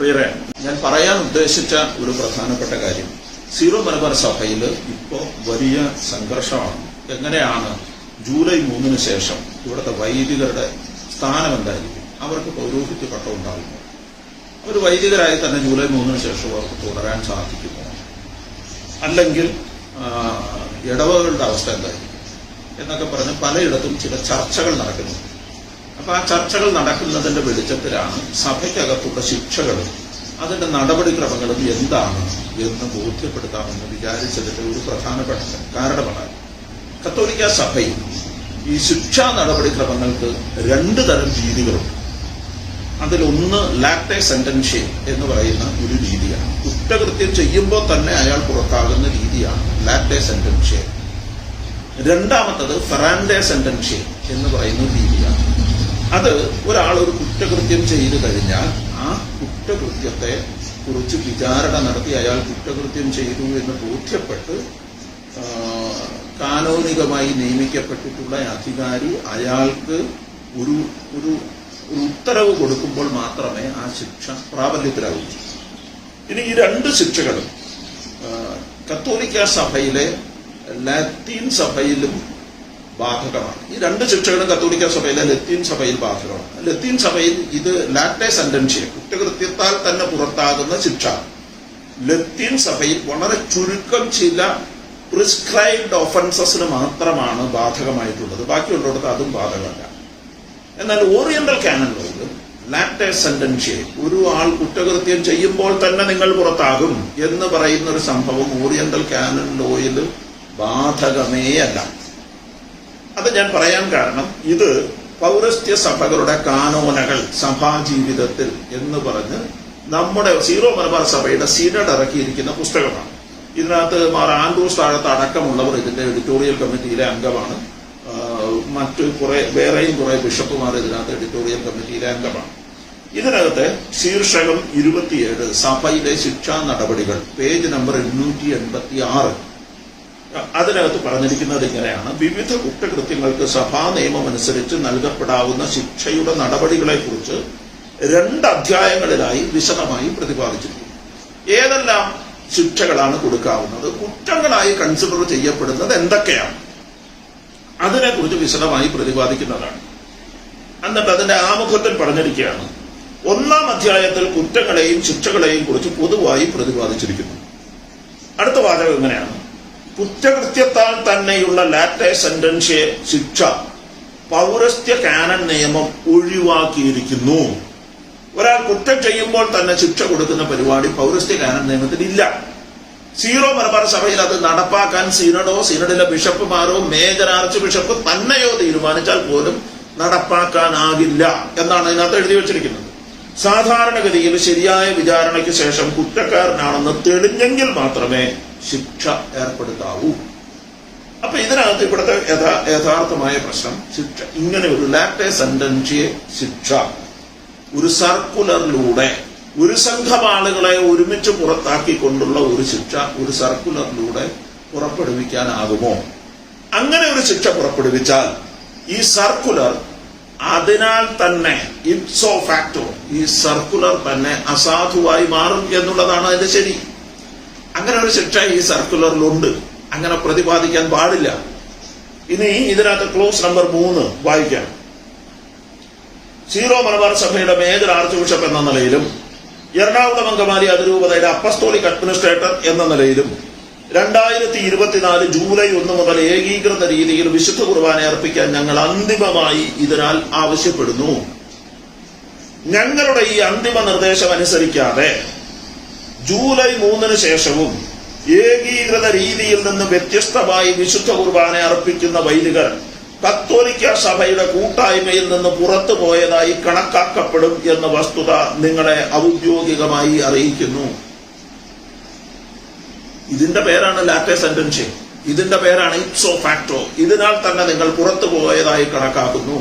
പ്രിയരെ ഞാൻ പറയാൻ ഉദ്ദേശിച്ച ഒരു പ്രധാനപ്പെട്ട കാര്യം. സീറോ മലബാർ സഭയിൽ ഇപ്പോൾ വലിയ സംഘർഷമാണ്. എങ്ങനെയാണ് ജൂലൈ മൂന്നിന് ശേഷം ഇവിടുത്തെ വൈദികരുടെ സ്ഥാനം എന്തായിരിക്കും? അവർക്ക് പൗരോഹിത്യ പട്ടം ഉണ്ടാകുമോ? അവർ വൈദികരായി തന്നെ ജൂലൈ മൂന്നിന് ശേഷം അവർക്ക് തുടരാൻ സാധിക്കുമോ? അല്ലെങ്കിൽ ഇടവകളുടെ അവസ്ഥ എന്തായിരിക്കും? എന്നൊക്കെ പറഞ്ഞ് പലയിടത്തും ചില ചർച്ചകൾ നടക്കുന്നു അപ്പൊ ആ ചർച്ചകൾ നടക്കുന്നതിന്റെ വെളിച്ചത്തിലാണ് സഭയ്ക്കകത്തുള്ള ശിക്ഷകളും അതിന്റെ നടപടിക്രമങ്ങളും എന്താണ് എന്ന് ബോധ്യപ്പെടുത്താമെന്ന് വിചാരിച്ചതിന്റെ ഒരു പ്രധാനപ്പെട്ട കാരണമാണ്. കത്തോലിക്ക സഭയിൽ ഈ ശിക്ഷാ നടപടിക്രമങ്ങൾക്ക് രണ്ട് തരം രീതികളുണ്ട്. അതിലൊന്ന് ലാക്ടെ സെന്റൻഷ്യ എന്ന് പറയുന്ന ഒരു രീതിയാണ്. കുറ്റകൃത്യം ചെയ്യുമ്പോൾ തന്നെ അയാൾ പുറത്താകുന്ന രീതിയാണ് ലാക്ടെ സെന്റൻഷ്യ. രണ്ടാമത്തത് ഫെറാൻഡെ സെന്റൻഷ്യ എന്ന് പറയുന്ന രീതിയാണ്. അത് ഒരാൾ ഒരു കുറ്റകൃത്യം ചെയ്തു കഴിഞ്ഞാൽ ആ കുറ്റകൃത്യത്തെ കുറിച്ച് വിചാരണ നടത്തി അയാൾ കുറ്റകൃത്യം ചെയ്തു എന്ന് ബോധ്യപ്പെട്ട് കാനോനികമായി നിയമിക്കപ്പെട്ടിട്ടുള്ള അധികാരി അയാൾക്ക് ഒരു ഒരു ഉത്തരവ് കൊടുക്കുമ്പോൾ മാത്രമേ ആ ശിക്ഷ പ്രാബല്യത്തിലാവൂ ഇനി ഈ രണ്ട് ശിക്ഷകളും കത്തോലിക്ക സഭയിലെ ലാത്തീൻ സഭയിലും ബാധകമാണ്. ഈ രണ്ട് ശിക്ഷകളും കത്തോലിക്ക സഭയിലെ ലത്തീൻ സഭയിൽ ബാധകമാണ്. ലത്തീൻ സഭയിൽ ഇത് ലാറ്റെ സെന്റൻഷ്യ കുറ്റകൃത്യത്താൽ തന്നെ പുറത്താകുന്ന ശിക്ഷ. ലത്തീൻ സഭയിൽ വളരെ ചുരുക്കം ചില പ്രിസ്ക്രൈബ്ഡ് ഒഫൻസസിന് മാത്രമാണ് ബാധകമായിട്ടുള്ളത്. ബാക്കിയുള്ളിടത്ത് അതും ബാധകമല്ല. എന്നാൽ ഓറിയന്റൽ കാനൻ ലോയിൽ ലാറ്റെ സെന്റൻഷ്യ ഒരു ആൾ കുറ്റകൃത്യം ചെയ്യുമ്പോൾ തന്നെ നിങ്ങൾ പുറത്താകും എന്ന് പറയുന്ന ഒരു സംഭവം ഓറിയന്റൽ കാനൽ ലോയിൽ ബാധകമേ അല്ല അത് ഞാൻ പറയാൻ കാരണം ഇത് പൗരസ്ത്യ സഭകളുടെ കാനോനകൾ സഭാ ജീവിതത്തിൽ എന്ന് പറഞ്ഞ് നമ്മുടെ സീറോ മലബാർ സഭയുടെ സീനഡ് ഇറക്കിയിരിക്കുന്ന പുസ്തകമാണ്. ഇതിനകത്ത് മാർ ആൻഡ്രൂസ് താഴത്ത് അടക്കമുള്ളവർ ഇതിന്റെ എഡിറ്റോറിയൽ കമ്മിറ്റിയിലെ അംഗമാണ്. മറ്റു കുറെ വേറെയും കുറെ ബിഷപ്പുമാർ ഇതിനകത്ത് എഡിറ്റോറിയൽ കമ്മിറ്റിയിലെ അംഗമാണ്. ഇതിനകത്ത് ശീർഷകം ഇരുപത്തിയേഴ് സഭയിലെ ശിക്ഷാ നടപടികൾ പേജ് നമ്പർ എണ്ണൂറ്റി എൺപത്തി ആറ് അതിനകത്ത് പറഞ്ഞിരിക്കുന്നത് ഇങ്ങനെയാണ്. വിവിധ കുറ്റകൃത്യങ്ങൾക്ക് സഭാ നിയമം അനുസരിച്ച് നൽകപ്പെടാവുന്ന ശിക്ഷയുടെ നടപടികളെ കുറിച്ച് രണ്ട് അധ്യായങ്ങളിലായി വിശദമായി പ്രതിപാദിച്ചിരിക്കുന്നു. ഏതെല്ലാം ശിക്ഷകളാണ് കൊടുക്കാവുന്നത്? കുറ്റങ്ങളായി കൺസിഡർ ചെയ്യപ്പെടുന്നത് എന്തൊക്കെയാണ്? അതിനെക്കുറിച്ച് വിശദമായി പ്രതിപാദിക്കുന്നതാണ്. എന്നിട്ട് അതിന്റെ ആമുഖത്തിൽ പറഞ്ഞിരിക്കുകയാണ്. ഒന്നാം അധ്യായത്തിൽ കുറ്റങ്ങളെയും ശിക്ഷകളെയും കുറിച്ച് പൊതുവായി പ്രതിപാദിച്ചിരിക്കുന്നു. അടുത്ത വാചകം എങ്ങനെയാണ്? കുറ്റകൃത്യത്താൽ തന്നെയുള്ള ലാറ്റെ സെന്റൻസിയെ ശിക്ഷ പൗരസ്ത്യ കാനൻ നിയമം ഒഴിവാക്കിയിരിക്കുന്നു. ഒരാൾ കുറ്റം ചെയ്യുമ്പോൾ തന്നെ ശിക്ഷ കൊടുക്കുന്ന പരിപാടി പൗരസ്ത്യ കാനൻ നിയമത്തിൽ ഇല്ല. സീറോ മലബാർ സഭയിൽ അത് നടപ്പാക്കാൻ സീനഡോ സീനഡിലെ ബിഷപ്പുമാരോ മേജർ ആർച്ച് ബിഷപ്പ് തന്നെയോ തീരുമാനിച്ചാൽ പോലും നടപ്പാക്കാനാകില്ല എന്നാണ് ഇതിനകത്ത് എഴുതി വച്ചിരിക്കുന്നത്. സാധാരണഗതിയിൽ ശരിയായ വിചാരണയ്ക്ക് ശേഷം കുറ്റക്കാരനാണെന്ന് തെളിഞ്ഞെങ്കിൽ മാത്രമേ ശിക്ഷ ഏർപ്പെടുത്താവൂ. അപ്പൊ ഇതിനകത്ത് ഇവിടുത്തെ യഥാ- യഥാർത്ഥമായ പ്രശ്നം ശിക്ഷ. ഇങ്ങനെ ഒരു ലാറ്റെ സെന്റൻഷ്യ ശിക്ഷ. ഒരു സർക്കുലറിലൂടെ ഒരു സംഘം ആളുകളെ ഒരുമിച്ച് പുറത്താക്കിക്കൊണ്ടുള്ള ഒരു ശിക്ഷ ഒരു സർക്കുലറിലൂടെ പുറപ്പെടുവിക്കാനാകുമോ? അങ്ങനെ ഒരു ശിക്ഷ പുറപ്പെടുവിച്ചാൽ ഈ സർക്കുലർ അതിനാൽ തന്നെ ഇപ്സോ ഫാക്ടോ ഈ സർക്കുലർ തന്നെ അസാധുവായി മാറും എന്നുള്ളതാണ് അതിന്റെ ശരി. അങ്ങനെ ഒരു ശിക്ഷ ഈ സർക്കുലറിലുണ്ട് അങ്ങനെ പ്രതിപാദിക്കാൻ പാടില്ല. ഇനി ഇതിനകത്ത് ക്ലോസ് നമ്പർ മൂന്ന് വായിക്കാം. സീറോ മലബാർ സഭയുടെ മേജർ ആർച്ച് ബിഷപ്പ് എന്ന നിലയിലും എറണാകുളം അങ്കമാലി അതിരൂപതയുടെ അപ്പസ്തോളിക് അഡ്മിനിസ്ട്രേറ്റർ എന്ന നിലയിലും രണ്ടായിരത്തി ഇരുപത്തിനാല് ജൂലൈ ഒന്ന് മുതൽ ഏകീകൃത രീതിയിൽ വിശുദ്ധ കുർബാന അർപ്പിക്കാൻ ഞങ്ങൾ അന്തിമമായി ഇതിനാൽ ആവശ്യപ്പെടുന്നു. ഞങ്ങളുടെ ഈ അന്തിമ നിർദ്ദേശം അനുസരിക്കാതെ ജൂലൈ മൂന്നിന് ശേഷവും ഏകീകൃത രീതിയിൽ നിന്ന് വ്യത്യസ്തമായി വിശുദ്ധ കുർബാന അർപ്പിക്കുന്ന വൈദികർ കത്തോലിക്ക സഭയുടെ കൂട്ടായ്മയിൽ നിന്ന് പുറത്തു പോയതായി കണക്കാക്കപ്പെടും എന്ന വസ്തുത നിങ്ങളെ ഔദ്യോഗികമായി അറിയിക്കുന്നു. ഇതിന്റെ പേരാണ് ലാറ്റെ സെന്റൻഷ്യ ഇതിന്റെ പേരാണ് ഇറ്റ്സോ ഫാക്ടോ ഇതിനാൽ തന്നെ നിങ്ങൾ പുറത്തു പോയതായി കണക്കാക്കുന്നു.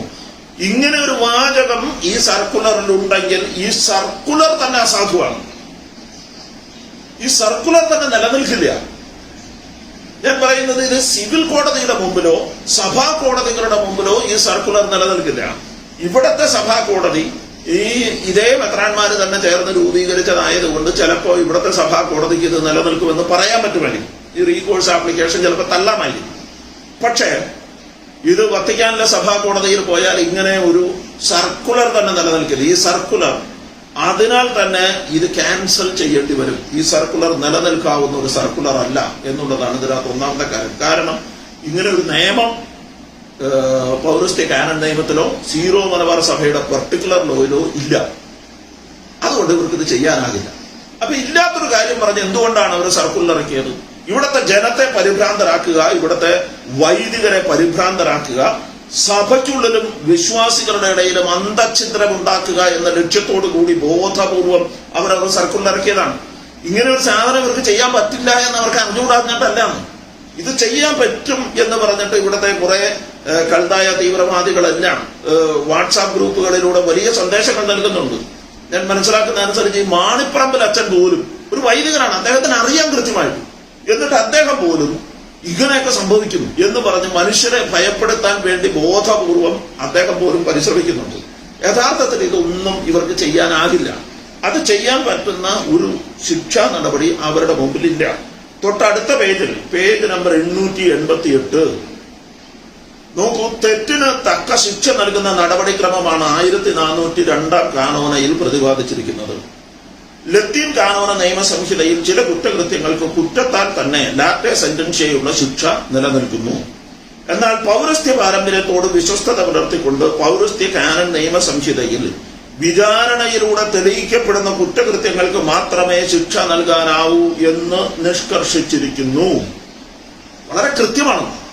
ഇങ്ങനെ ഒരു വാചകം ഈ സർക്കുലറിൽ ഉണ്ടെങ്കിൽ ഈ സർക്കുലർ തന്നെ അസാധുവാണ്. ഈ സർക്കുലർ തന്നെ നിലനിൽക്കില്ല. ഞാൻ പറയുന്നത് ഇത് സിവിൽ കോടതിയുടെ മുമ്പിലോ സഭാ കോടതികളുടെ മുമ്പിലോ ഈ സർക്കുലർ നിലനിൽക്കില്ല. ഇവിടത്തെ സഭാ കോടതി ഈ ഇതേ മെത്രാന്മാര് തന്നെ ചേർന്ന് രൂപീകരിച്ചതായതുകൊണ്ട് ചിലപ്പോൾ ഇവിടുത്തെ സഭാ കോടതിക്ക് ഇത് നിലനിൽക്കുമെന്ന് പറയാൻ പറ്റുമായിരിക്കും. ഈ റീകോഴ്സ് ആപ്ലിക്കേഷൻ ചിലപ്പോൾ തള്ളാമായിരിക്കും. പക്ഷേ ഇത് വത്തിക്കാനിലെ സഭാ കോടതിയിൽ പോയാൽ ഇങ്ങനെ ഒരു സർക്കുലർ തന്നെ നിലനിൽക്കില്ല. ഈ സർക്കുലർ അതിനാൽ തന്നെ ഇത് ക്യാൻസൽ ചെയ്യേണ്ടി വരും. ഈ സർക്കുലർ നിലനിൽക്കാവുന്ന ഒരു സർക്കുലർ അല്ല എന്നുള്ളതാണ് ഇതിനകത്ത് ഒന്നാമത്തെ കാര്യം. കാരണം ഇങ്ങനെ ഒരു നിയമം പൗരസ്ത്യ കാനൻ നിയമത്തിലോ സീറോ മലബാർ സഭയുടെ പർട്ടിക്കുലർ ലോയിലോ ഇല്ല. അതുകൊണ്ട് ഇവർക്ക് ഇത് ചെയ്യാനാകില്ല. അപ്പൊ ഇല്ലാത്തൊരു കാര്യം പറഞ്ഞ് എന്തുകൊണ്ടാണ് അവർ സർക്കുലർ ഇറക്കിയത് ഇവിടുത്തെ ജനത്തെ പരിഭ്രാന്തരാക്കുക ഇവിടുത്തെ വൈദികരെ പരിഭ്രാന്തരാക്കുക സഭയ്ക്കുള്ളിലും വിശ്വാസികളുടെ ഇടയിലും അന്തഛിദ്രം ഉണ്ടാക്കുക എന്ന ലക്ഷ്യത്തോടു കൂടി ബോധപൂർവം അവരവർ സർക്കുലർ ഇറക്കിയതാണ് ഇങ്ങനെ ഒരു സാധനം ഇവർക്ക് ചെയ്യാൻ പറ്റില്ല എന്ന് അവർക്ക് അറിഞ്ഞുകൂടാഞ്ഞിട്ടല്ല. ഇത് ചെയ്യാൻ പറ്റും എന്ന് പറഞ്ഞിട്ട് ഇവിടുത്തെ കുറെ കൽതായ തീവ്രവാദികളെല്ലാം വാട്സാപ്പ് ഗ്രൂപ്പുകളിലൂടെ വലിയ സന്ദേശങ്ങൾ നൽകുന്നുണ്ട്. ഞാൻ മനസ്സിലാക്കുന്ന അനുസരിച്ച് ഈ മാണിപ്പറമ്പിൽ അച്ഛൻ പോലും ഒരു വൈദികനാണ്. അദ്ദേഹത്തിന് അറിയാൻ കൃത്യമായിട്ട്. എന്നിട്ട് അദ്ദേഹം പോലും ഇങ്ങനെയൊക്കെ സംഭവിക്കും എന്ന് പറഞ്ഞ് മനുഷ്യരെ ഭയപ്പെടുത്താൻ വേണ്ടി ബോധപൂർവം അദ്ദേഹം പോലും പരിശ്രമിക്കുന്നുണ്ട്. യഥാർത്ഥത്തിൽ ഇതൊന്നും ഇവർക്ക് ചെയ്യാനാകില്ല. അത് ചെയ്യാൻ പറ്റുന്ന ഒരു ശിക്ഷാ നടപടി അവരുടെ മുമ്പിലില്ല. തൊട്ടടുത്ത പേജിൽ പേജ് നമ്പർ എണ്ണൂറ്റി എൺപത്തി എട്ട് നോക്കൂ തെറ്റിന് തക്ക ശിക്ഷ നൽകുന്ന നടപടിക്രമമാണ് ആയിരത്തി നാനൂറ്റി രണ്ടാം കാനോനയിൽ പ്രതിപാദിച്ചിരിക്കുന്നത്. ലത്തീൻ കാനോന നിയമസംഹിതയിൽ ചില കുറ്റകൃത്യങ്ങൾക്ക് കുറ്റത്താൽ തന്നെ ലാറ്റെ സെന്റൻഷ്യയുള്ള ശിക്ഷ നിലനിൽക്കുന്നു. എന്നാൽ പൗരസ്ത്യ പാരമ്പര്യത്തോട് വിശ്വസ്തത പുലർത്തിക്കൊണ്ട് പൗരസ്ത്യ കാനൻ നിയമസംഹിതയിൽ വിചാരണയിലൂടെ തെളിയിക്കപ്പെടുന്ന കുറ്റകൃത്യങ്ങൾക്ക് മാത്രമേ ശിക്ഷ നൽകാനാവൂ എന്ന് നിഷ്കർഷിച്ചിരിക്കുന്നു. വളരെ കൃത്യമാണ്.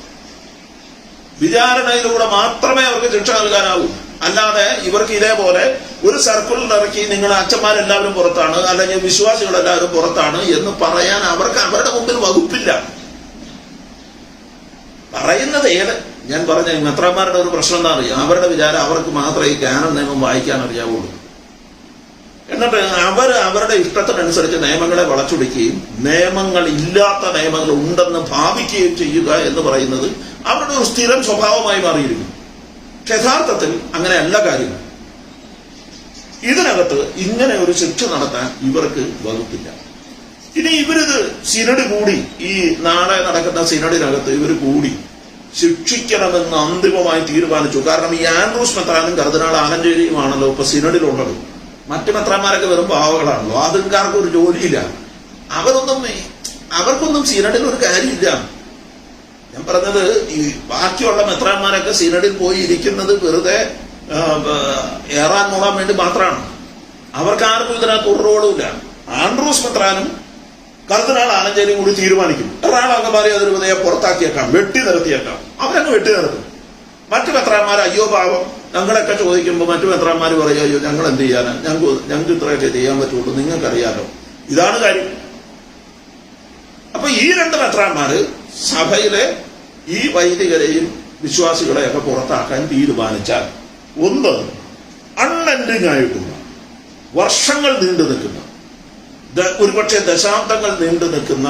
വിചാരണയിലൂടെ മാത്രമേ അവർക്ക് ശിക്ഷ നൽകാനാവൂ. അല്ലാതെ ഇവർക്ക് ഇതേപോലെ ഒരു സർക്കിളിൽ ഇറക്കി നിങ്ങൾ അച്ഛന്മാരെല്ലാവരും പുറത്താണ് അല്ലെങ്കിൽ വിശ്വാസികളെല്ലാവരും പുറത്താണ് എന്ന് പറയാൻ അവർക്ക് അവരുടെ മുമ്പിൽ വകുപ്പില്ല. പറയുന്നത് ഏത്? ഞാൻ പറഞ്ഞ മെത്രാന്മാരുടെ ഒരു പ്രശ്നം എന്താ അറിയാം? അവരുടെ വിചാരം അവർക്ക് മാത്രമേ ഈ ജ്ഞാനം നിയമം വായിക്കാൻ അറിയാവുള്ളൂ. എന്നിട്ട് അവർ അവരുടെ ഇഷ്ടത്തിനനുസരിച്ച് നിയമങ്ങളെ വളച്ചൊടിക്കുകയും നിയമങ്ങൾ ഇല്ലാത്ത നിയമങ്ങൾ ഉണ്ടെന്ന് ഭാവിക്കുകയും ചെയ്യുക എന്ന് പറയുന്നത് അവരുടെ ഒരു സ്ഥിരം സ്വഭാവമായി മാറിയിരിക്കുന്നു. യഥാർത്ഥത്തിൽ അങ്ങനെയല്ല കാര്യം. ഇതിനകത്ത് ഇങ്ങനെ ഒരു ശിക്ഷ നടത്താൻ ഇവർക്ക് വകുപ്പില്ല. ഇനി ഇവരിത് സിനഡ് കൂടി ഈ നാളെ നടക്കുന്ന സിനഡിനകത്ത് ഇവർ കൂടി ശിക്ഷിക്കണമെന്ന് അന്തിമമായി തീരുമാനിച്ചു. കാരണം ഈ ആൻഡ്രൂസ് മെത്രാനും കർദിനാൾ ആലഞ്ചേരിയുമാണല്ലോ ഇപ്പൊ സിനഡിലുള്ളത്. മറ്റു മെത്രാന്മാരൊക്കെ വെറും പാവകളാണല്ലോ അതുകാർക്ക് ഒരു ജോലിയില്ല. അവരൊന്നും അവർക്കൊന്നും സീനഡിൽ ഒരു കാര്യമില്ല. ഞാൻ പറഞ്ഞത് ഈ ബാക്കിയുള്ള മെത്രാന്മാരൊക്കെ സീനഡിൽ പോയി ഇരിക്കുന്നത് വെറുതെ ഏറാൻ മൂടാൻ വേണ്ടി മാത്രമാണ്. അവർക്കാർക്കും ഇതിനകത്ത് ഒരു റോളുമില്ല ആൻഡ്രൂസ് മെത്രാനും കർദിനാൾ ആനഞ്ചേരിയും കൂടി തീരുമാനിക്കും. എറണാകുളം അതൊരു വിധയെ പുറത്താക്കിയേക്കാം വെട്ടി നിർത്തിയേക്കാം. അവരങ്ങ് വെട്ടി നിർത്തും. മറ്റു മെത്രാന്മാർ അയ്യോ പാവം. ഞങ്ങളൊക്കെ ചോദിക്കുമ്പോൾ മറ്റു മെത്രാന്മാർ പറയും അയ്യോ ഞങ്ങൾ എന്ത് ചെയ്യാനാ? ഞങ്ങൾക്ക് ഞങ്ങൾക്ക് ഇത്രയൊക്കെ ചെയ്യാൻ പറ്റുള്ളൂ നിങ്ങൾക്കറിയാലോ. ഇതാണ് കാര്യം. അപ്പൊ ഈ രണ്ട് മെത്രാന്മാര് സഭയിലെ ഈ വൈദികരെയും വിശ്വാസികളെയൊക്കെ പുറത്താക്കാൻ തീരുമാനിച്ചാൽ ഒന്ന് അൺഎൻഡിങ് ആയിട്ടുള്ള വർഷങ്ങൾ നീണ്ടു നിൽക്കുന്ന ഒരുപക്ഷെ ദശാബ്ദങ്ങൾ നീണ്ടു നിൽക്കുന്ന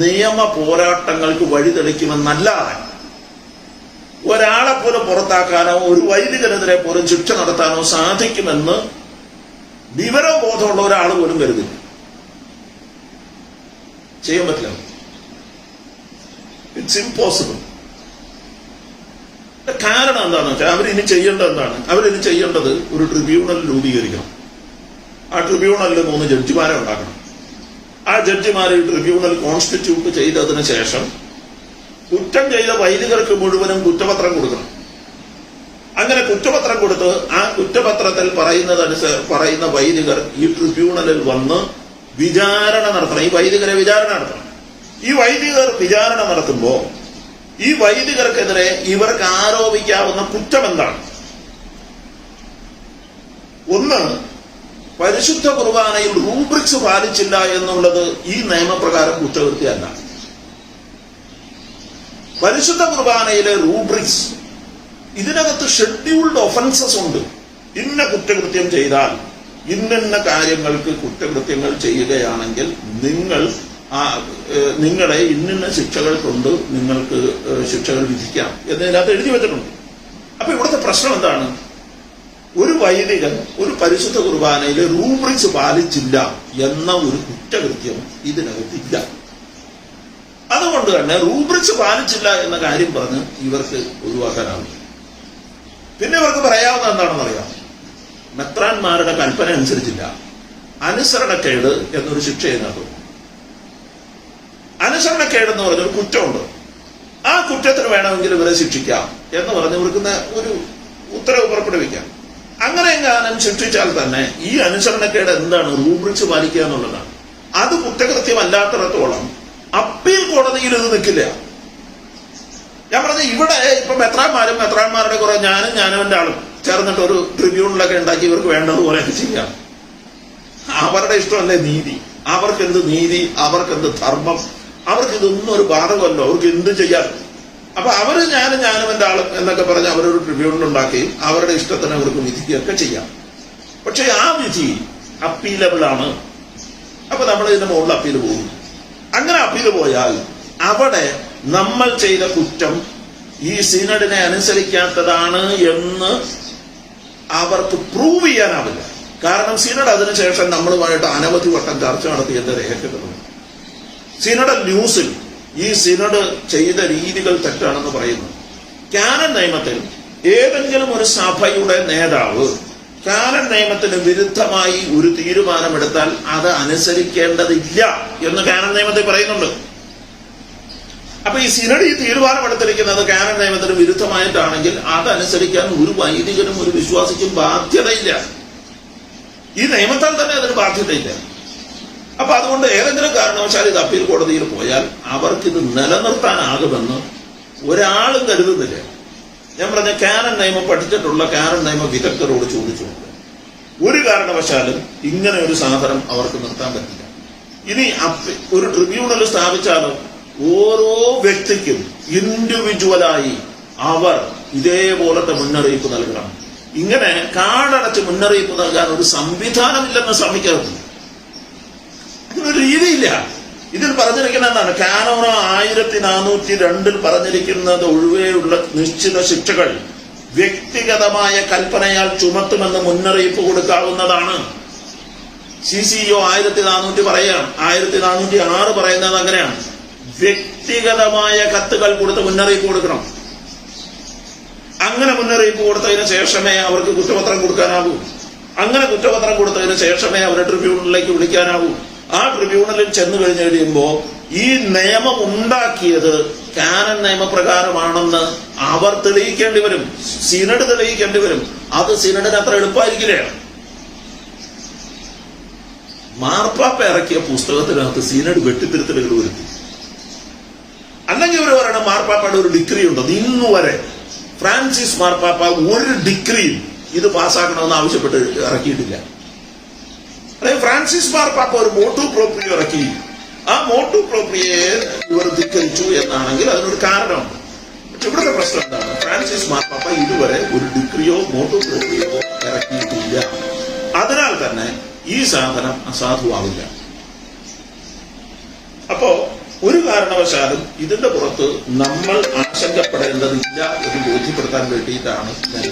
നിയമ പോരാട്ടങ്ങൾക്ക് വഴിതെളിക്കുമെന്നല്ലാതെ ഒരാളെ പോലും പുറത്താക്കാനോ ഒരു വൈദികനെതിരെ പോലും ശിക്ഷ നടത്താനോ സാധിക്കുമെന്ന് വിവരം ബോധമുള്ള ഒരാൾ പോലും കരുതില്ല. ചെയ്യാൻ പറ്റില്ല. ഇറ്റ്സ് ഇമ്പോസിബിൾ കാരണം എന്താണെന്ന് വെച്ചാൽ അവരിനി ചെയ്യേണ്ടത് എന്താണ്? അവരിനി ചെയ്യേണ്ടത് ഒരു ട്രിബ്യൂണൽ രൂപീകരിക്കണം. ആ ട്രിബ്യൂണലിൽ മൂന്ന് ജഡ്ജിമാരെ ഉണ്ടാക്കണം. ആ ജഡ്ജിമാരെ ട്രിബ്യൂണൽ കോൺസ്റ്റിറ്റ്യൂട്ട് ചെയ്തതിന് ശേഷം കുറ്റം ചെയ്ത വൈദികർക്ക് മുഴുവനും കുറ്റപത്രം കൊടുക്കണം. അങ്ങനെ കുറ്റപത്രം കൊടുത്ത് ആ കുറ്റപത്രത്തിൽ പറയുന്നതനുസരിച്ച് പറയുന്ന വൈദികർ ഈ ട്രിബ്യൂണലിൽ വന്ന് വിചാരണ നടത്തണം. ഈ വൈദികരെ വിചാരണ നടത്തണം. ഈ വൈദികർ വിചാരണ നടത്തുമ്പോൾ ഈ വൈദികർക്കെതിരെ ഇവർക്ക് ആരോപിക്കാവുന്ന കുറ്റം എന്താണ് ഒന്ന് പരിശുദ്ധ കുർബാനയിൽ റൂബ്രിക്സ് പാലിച്ചില്ല എന്നുള്ളത് ഈ നിയമപ്രകാരം കുറ്റകൃത്യമല്ല. പരിശുദ്ധ കുർബാനയിലെ റൂബ്രിക്സ് ഇതിനകത്ത് ഷെഡ്യൂൾഡ് ഒഫൻസസ് ഉണ്ട്. ഇന്ന കുറ്റകൃത്യം ചെയ്താൽ ഇന്നിന്ന കാര്യങ്ങൾക്ക് കുറ്റകൃത്യങ്ങൾ ചെയ്യുകയാണെങ്കിൽ നിങ്ങൾ ആ നിങ്ങളെ ഇന്നിന്ന ശിക്ഷകൾ കൊണ്ട് നിങ്ങൾക്ക് ശിക്ഷകൾ വിധിക്കാം. എന്നതിനകത്ത് എഴുതി വെച്ചിട്ടുണ്ട്. അപ്പൊ ഇവിടുത്തെ പ്രശ്നം എന്താണ്? ഒരു വൈദികൻ ഒരു പരിശുദ്ധ കുർബാനയിൽ റൂബ്രിക്സ് പാലിച്ചില്ല എന്ന ഒരു കുറ്റകൃത്യം ഇതിനകത്തില്ല അതുകൊണ്ട് തന്നെ റൂബ്രിക്സ് പാലിച്ചില്ല എന്ന കാര്യം പറഞ്ഞ് ഇവർക്ക് ഒഴിവാക്കാനാവും പിന്നെ ഇവർക്ക് പറയാവുന്ന എന്താണെന്ന് അറിയാം? മെത്രാന്മാരുടെ കൽപ്പന അനുസരിച്ചില്ല. അനുസരണക്കേട് എന്നൊരു ശിക്ഷ ഇതിനകത്തുണ്ട് അനുസരണക്കേട് എന്ന് പറഞ്ഞൊരു കുറ്റമുണ്ട്. ആ കുറ്റത്തിന് വേണമെങ്കിൽ ഇവരെ ശിക്ഷിക്കാം എന്ന് പറഞ്ഞ് ഇവർക്ക് ഒരു ഉത്തരവ് പുറപ്പെടുവിക്കാം. അങ്ങനെ എങ്ങാനും ശിക്ഷിച്ചാൽ തന്നെ ഈ അനുസരണക്കേട് എന്താണ്? റൂബ്രിക്സ് പാലിക്കുക എന്നുള്ളതാണ്. അത് കുറ്റകൃത്യമല്ലാത്തിടത്തോളം അപ്പീൽ കോടതിയിൽ ഇത് നിൽക്കില്ല. ഞാൻ പറഞ്ഞ ഇവിടെ ഇപ്പൊ മെത്രാന്മാരും മെത്രാന്മാരുടെ കുറെ ഞാനും ഞാനവന്റെ ആളും ചേർന്നിട്ട് ഒരു ട്രിബ്യൂണലൊക്കെ ഉണ്ടാക്കി ഇവർക്ക് വേണ്ടതുപോലെ ചെയ്യാം. അവരുടെ ഇഷ്ടമല്ലേ നീതി? അവർക്ക് എന്ത് നീതി? അവർക്ക് എന്ത് ധർമ്മം? അവർക്ക് ഇതൊന്നും ഒരു ബാധകമല്ലോ. അവർക്ക് എന്ത് ചെയ്യാൻ? അപ്പൊ അവർ ഞാനും ഞാനും എന്റെ ആളും എന്നൊക്കെ പറഞ്ഞ് അവരൊരു ട്രിബ്യൂണൽ ഉണ്ടാക്കുകയും അവരുടെ ഇഷ്ടത്തിന് അവർക്ക് വിധിക്കുകയൊക്കെ ചെയ്യാം. പക്ഷെ ആ വിധി അപ്പീലബിൾ ആണ് അപ്പൊ നമ്മൾ ഇതിന്റെ മുകളിൽ അപ്പീൽ പോകും അങ്ങനെ അപ്പീൽ പോയാൽ അവിടെ നമ്മൾ ചെയ്ത കുറ്റം ഈ സീനഡിനെ അനുസരിക്കാത്തതാണ് എന്ന് അവർക്ക് പ്രൂവ് ചെയ്യാനാവില്ല. കാരണം സീനഡ് അതിനുശേഷം നമ്മളുമായിട്ട് അനവധി വട്ടം ചർച്ച നടത്തിയതിന്റെ രേഖകളുണ്ട് സിനഡ് ന്യൂസിൽ ഈ സിനഡ് ചെയ്ത രീതികൾ തെറ്റാണെന്ന് പറയുന്നു. ക്യാനൻ നിയമത്തിൽ ഏതെങ്കിലും ഒരു സഭയുടെ നേതാവ് കാനൻ നിയമത്തിന് വിരുദ്ധമായി ഒരു തീരുമാനമെടുത്താൽ അത് അനുസരിക്കേണ്ടതില്ല എന്ന് കാനൻ നിയമത്തിൽ പറയുന്നുണ്ട്. അപ്പൊ ഈ സിനഡ് ഈ തീരുമാനമെടുത്തിരിക്കുന്നത് കാനൻ നിയമത്തിന് വിരുദ്ധമായിട്ടാണെങ്കിൽ അതനുസരിക്കാൻ ഒരു വൈദികനും ഒരു വിശ്വാസിക്കും ബാധ്യതയില്ല. ഈ നിയമത്താൽ തന്നെ അതിന് ബാധ്യതയില്ല. അപ്പൊ അതുകൊണ്ട് ഏതെങ്കിലും കാരണവശാൽ ഇത് അപ്പീൽ കോടതിയിൽ പോയാൽ അവർക്കിത് നിലനിർത്താനാകുമെന്ന് ഒരാളും കരുതുന്നില്ല. ഞാൻ പറഞ്ഞ കാനൻ നിയമം പഠിച്ചിട്ടുള്ള കാനൻ നിയമ വിദഗ്ധരോട് ചോദിച്ചുകൊണ്ട് ഒരു കാരണവശാലും ഇങ്ങനെ ഒരു സാധനം അവർക്ക് നിർത്താൻ പറ്റില്ല. ഇനി ഒരു ട്രിബ്യൂണൽ സ്ഥാപിച്ചാലും ഓരോ വ്യക്തിക്കും ഇൻഡിവിജ്വലായി അവർ ഇതേപോലത്തെ മുന്നറിയിപ്പ് നൽകണം. ഇങ്ങനെ കാടടച്ച് മുന്നറിയിപ്പ് നൽകാൻ ഒരു സംവിധാനമില്ലെന്ന് ശ്രമിക്കരുത് അതിനൊരു രീതിയില്ല. ഇതിൽ പറഞ്ഞിരിക്കുന്ന എന്താണ് കാനോറ ആയിരത്തി നാനൂറ്റി രണ്ടിൽ പറഞ്ഞിരിക്കുന്നത് ഒഴിവെയുള്ള നിശ്ചിത ശിക്ഷകൾ വ്യക്തിഗതമായ കൽപ്പനയാൽ ചുമത്തുമെന്ന് മുന്നറിയിപ്പ് കൊടുക്കാവുന്നതാണ്. സി സി ഒ ആയിരത്തി നാനൂറ്റി പറയാം ആയിരത്തി നാനൂറ്റി ആറ് പറയുന്നത് അങ്ങനെയാണ്. വ്യക്തിഗതമായ കത്തുകൾ കൊടുത്ത് മുന്നറിയിപ്പ് കൊടുക്കണം. അങ്ങനെ മുന്നറിയിപ്പ് കൊടുത്തതിന് ശേഷമേ അവർക്ക് കുറ്റപത്രം കൊടുക്കാനാവൂ അങ്ങനെ കുറ്റപത്രം കൊടുത്തതിന് ശേഷമേ അവരെ ട്രിബ്യൂണലിലേക്ക് വിളിക്കാനാവൂ ആ ട്രിബ്യൂണലിൽ ചെന്ന് കഴിഞ്ഞ് കഴിയുമ്പോ ഈ നിയമം ഉണ്ടാക്കിയത് കാനൻ നിയമപ്രകാരമാണെന്ന് അവർ തെളിയിക്കേണ്ടി വരും. സിനഡ് തെളിയിക്കേണ്ടി വരും. അത് സിനഡിന് അത്ര എളുപ്പമായിരിക്കില്ല മാർപ്പാപ്പ ഇറക്കിയ പുസ്തകത്തിനകത്ത് സിനഡ് വെട്ടിത്തിരുത്തലുകൾ വരുത്തി. അല്ലെങ്കിൽ ഇവർ പറയണം മാർപ്പാപ്പയുടെ ഒരു ഡിഗ്രി ഉണ്ടോ ഇന്നു വരെ ഫ്രാൻസിസ് മാർപ്പാപ്പ ഒരു ഡിഗ്രിയും ഇത് പാസ്സാക്കണമെന്ന് ആവശ്യപ്പെട്ട് ഇറക്കിയിട്ടില്ല. അതായത് ഫ്രാൻസിസ് മാർപ്പാപ്പ ഒരു മോട്ടു പ്രോപ്രിയ ഇറക്കി ആ മോട്ടു പ്രോപ്രിയെ ഇവർ ധിക്കരിച്ചു എന്നാണെങ്കിൽ അതിനൊരു കാരണമുണ്ട് പക്ഷെ ഇവിടുത്തെ പ്രശ്നം എന്താണ്? ഫ്രാൻസിസ് മാർപ്പാപ്പ ഇതുവരെ ഒരു ഡിഗ്രിയോ മോട്ടു പ്രോപ്രിയോ ഇറക്കിയിട്ടില്ല. അതിനാൽ തന്നെ ഈ സാധനം അസാധുവാവില്ല. അപ്പോ ഒരു കാരണവശാലും ഇതിന്റെ പുറത്ത് നമ്മൾ ആശങ്കപ്പെടേണ്ടതില്ല എന്ന് ബോധ്യപ്പെടുത്താൻ വേണ്ടിയിട്ടാണ് ഞാൻ